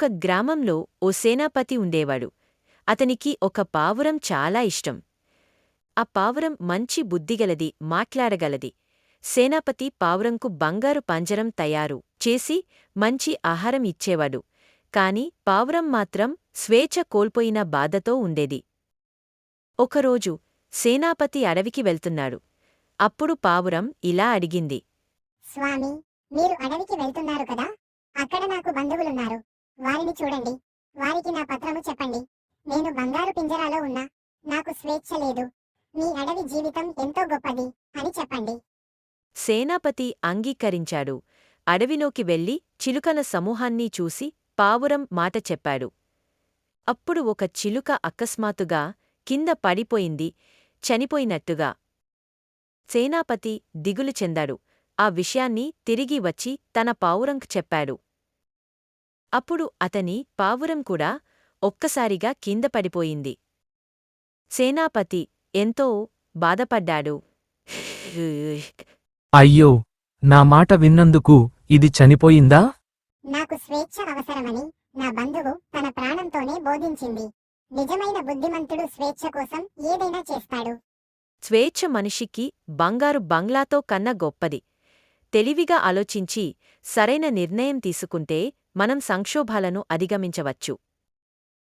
ఒక గ్రామంలో ఓ సేనాపతి ఉండేవాడు. అతనికి ఒక పావురం చాలా ఇష్టం. ఆ పావురం మంచి బుద్ధిగలది మాట్లాడగలది. సేనాపతి పావురంకు బంగారు పంజరం తయారు చేసి మంచి ఆహారం ఇచ్చేవాడు. కాని పావురం మాత్రం స్వేచ్ఛ కోల్పోయిన బాధతో ఉండేది. ఒకరోజు సేనాపతి అడవికి వెళ్తున్నాడు. అప్పుడు పావురం ఇలా అడిగింది. స్వామి మీరు అడవికి వెళ్తున్నారు కదా? అక్కడ నాకు బంధువులున్నారు. వారిని చూడండి. వారికి నా పత్రము చెప్పండి. నేను బంగారు పింజరాలో ఉన్నా నాకు స్వేచ్ఛ లేదు. మీ అడవి జీవితం ఎంతో గొప్పది అని చెప్పండి. సేనాపతి అంగీకరించాడు. అడవిలోకి వెళ్ళి చిలుకల సమూహాన్ని చూసి పావురం మాట చెప్పాడు. అప్పుడు ఒక చిలుక అకస్మాత్తుగా కింద పడిపోయింది చనిపోయినట్టుగా. సేనాపతి దిగులు చెందాడు. ఆ విషయాన్ని తిరిగి వచ్చి తన పావురంకు చెప్పాడు. అప్పుడు అతని పావురం కూడా ఒక్కసారిగా కింద పడిపోయింది. సేనాపతి ఎంతో బాధపడ్డాడు. అయ్యో నా మాట విన్నందుకు ఇది చనిపోయిందా? నాకు స్వేచ్ఛ అవసరమని నా బంధువు తన ప్రాణంతోనే బోధించింది. నిజమైన బుద్ధిమంతుడు స్వేచ్ఛ కోసం ఏదైనా చేస్తాడు. స్వేచ్ఛ మనిషికి బంగారు బంగ్లాతో కన్న గొప్పది. తెలివిగా ఆలోచించి సరైన నిర్ణయం తీసుకుంటే మనం సంక్షోభాలను అధిగమించవచ్చు.